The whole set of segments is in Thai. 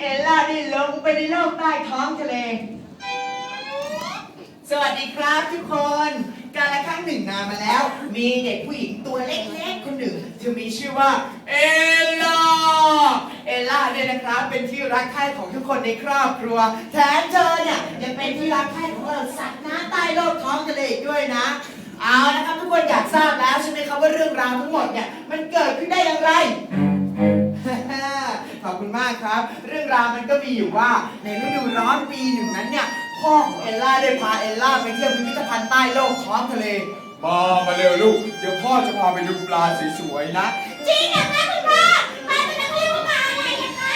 เอล่าได้ลงไปในโลกใต้ท้องทะเล สวัสดีครับทุกคน การละครั้งหนึ่งนานมาแล้ว มีเด็กผู้หญิงตัวเล็กๆคนหนึ่งเธอมีชื่อว่าเอลล่า เอลล่าเนี่ยนะครับเป็นที่รักใคร่ของทุกคนในครอบครัว แถมเธอเนี่ยยังเป็นที่รักใคร่ของเราสัตว์น้ำใต้โลกท้องทะเลอีกด้วยนะเอาละครับทุกคนอยากทราบแล้วใช่ไหมครับว่าเรื่องราวทั้งหมดเนี่ยมันเกิดขึ้นได้อย่างไร เรื่องราวมันก็มีอยู่ว่าในฤดูร้อนปีหนึ่งนั้นเนี่ยพ่อของเอลล่าได้พาเอลล่าไปเที่ยวพิพิธภัณฑ์ใต้โลกท้องทะเล มามาเร็วลูก เดี๋ยวพ่อจะพาไปดูปลาสวยๆนะ จริงเหรอคะคุณพ่อปลาตัวนั้นเรียกว่าปลาอะไรอะคะ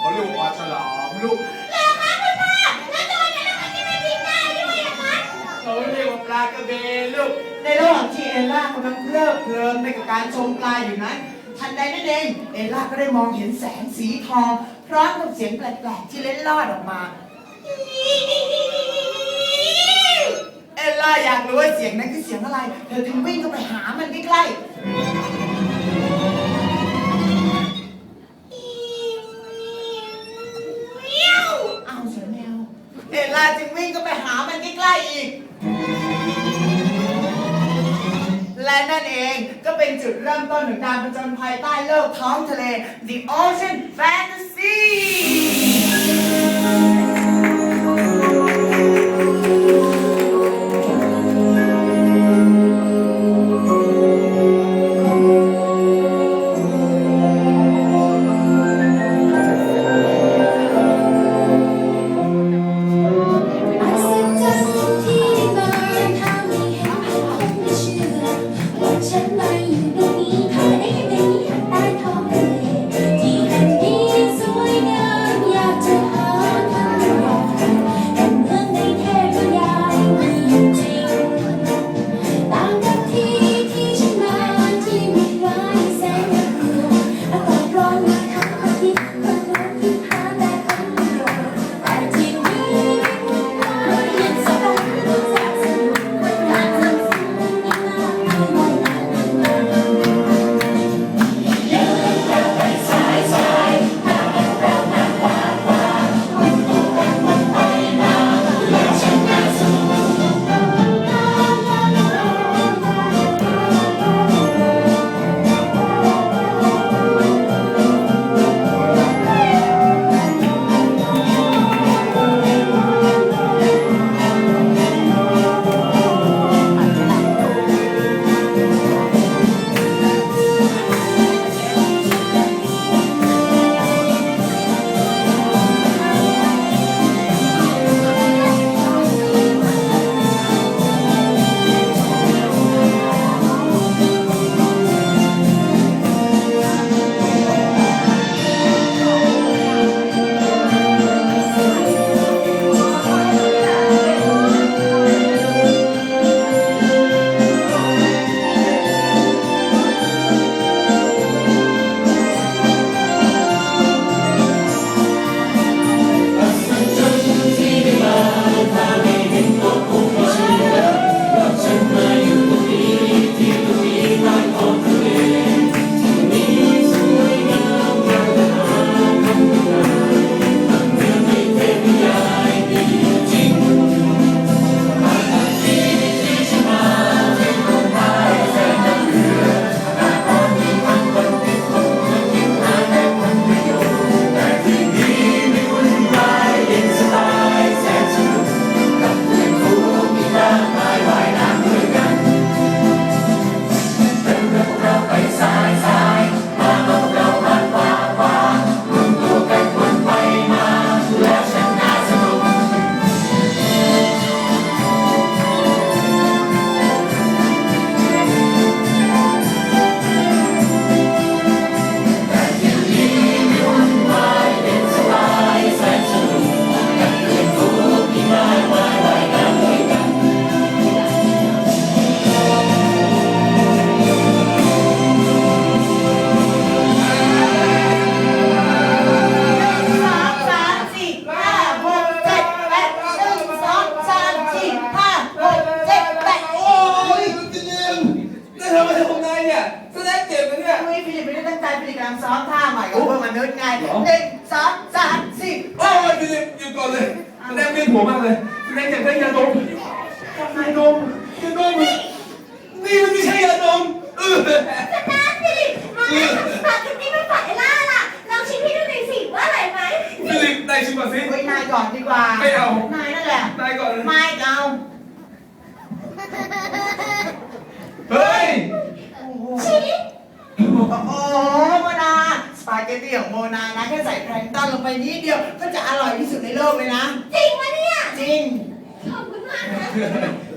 เขาเรียกว่าปลาฉลามลูกเหรอคะคุณพ่อแล้วตัวนั้นมันจะไม่บินได้ด้วยอะคะเขาเรียกว่าปลากระเบนลูก ในระหว่างที่เอลล่ากำลังเพลิดเพลินไปกับการชมปลาอยู่นั้น ทันใดนั่นเองเอลล่าก็ได้มองเห็นแสงสีทอง พร้อมกับเสียงแปลกๆที่เล็ดลอดออกมา เอลล่าอยากรู้ว่าเสียงนั้นคือเสียงอะไร เธอจึงวิ่งเข้าไปหามันใกล้ๆเอาเสือแมวเอลล่าจึงวิ่งเข้าไปหามันใกล้ๆอีก และนั่นเองก็เป็นจุดเริ่มต้นของการผจญภัยใต้โลกท้องทะเล The Ocean Fantasy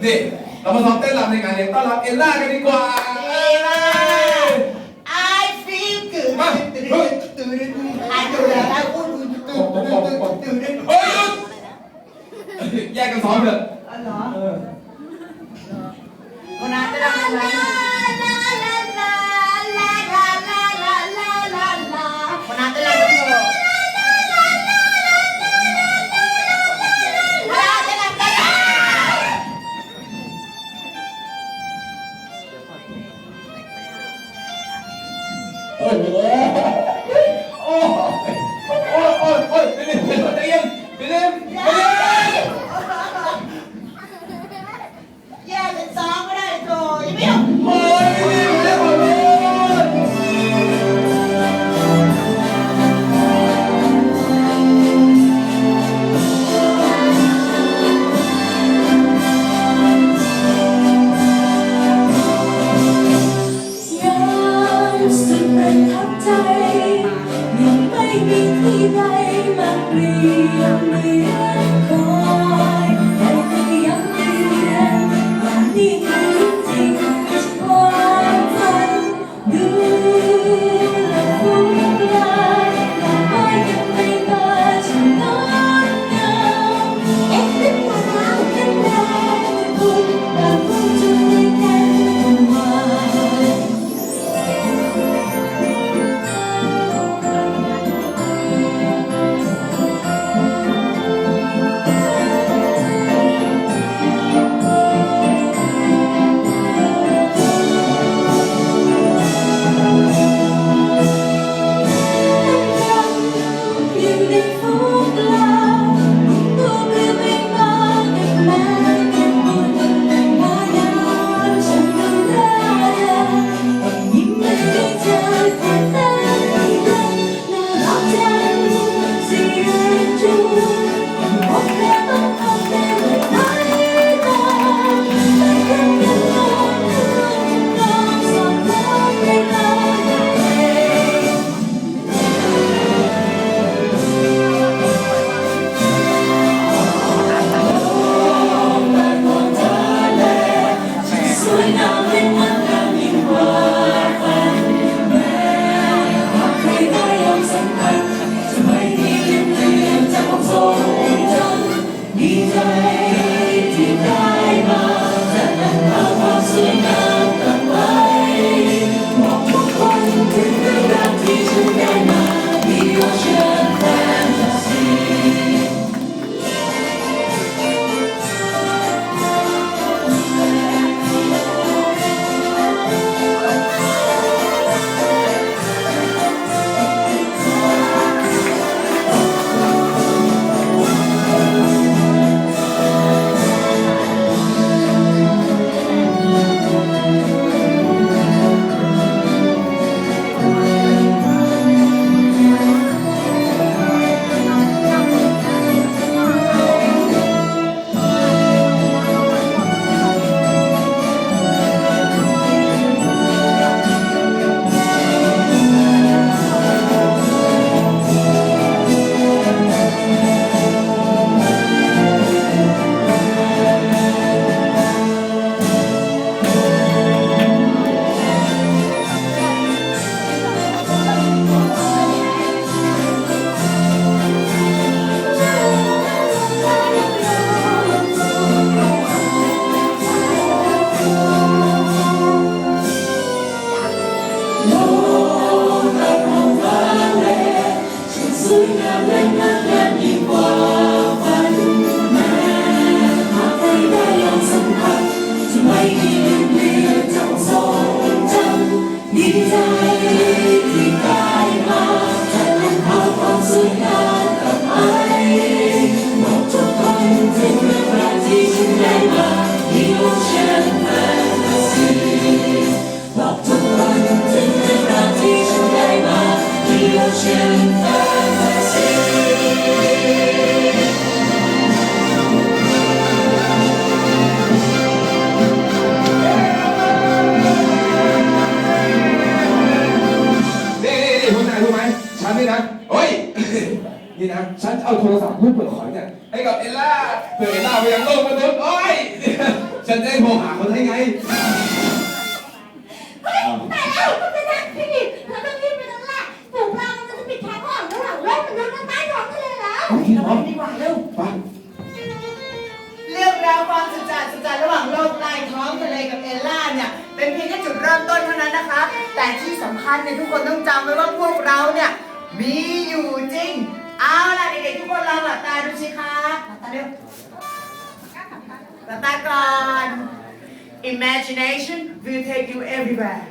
นี่เรามาซ้อมเต้นรำในงานเลี้ยงต้อนรับเอลล่ากันดีกว่าเอลล่า I feel good มาเฮ้ย I do that I would do เฮ้ยหยุดแยกกันซ้อมเถอะ อ๋อเหรอเออวันนั้นจะทำอะไร hoje, né? เพื่อเปิดของเนี่ยให้กับเอลล่าเผื่อเอลล่าไปยังโลกมนุษย์โอ้ยฉันจะได้โทรหาคนให้ไงเฮ้ยแต่แล้วคุณจะนั่งพี่ดิเราต้องรีบไปแล้วแหละฝูงเรามันจะปิดทางออกระหว่างโลกมนุษย์และใต้ท้องทะเลแล้วโอเคพร้อมดีกว่าเร็วฟังเรื่องราวความสุดจัดสุดจัดระหว่างโลกใต้ท้องทะเลกับเอลล่าเนี่ยเป็นเพียงแค่จุดเริ่มต้นเท่านั้นนะคะ แต่ที่สำคัญเนี่ยทุกคนต้องจำไว้ว่าพวกเราเนี่ยมีอยู่จริง เอาล่ะเด็กๆทุกคนลองหลับตาดูสิคะหลับตาเร็วหลับตาก่อน Imagination will take you everywhere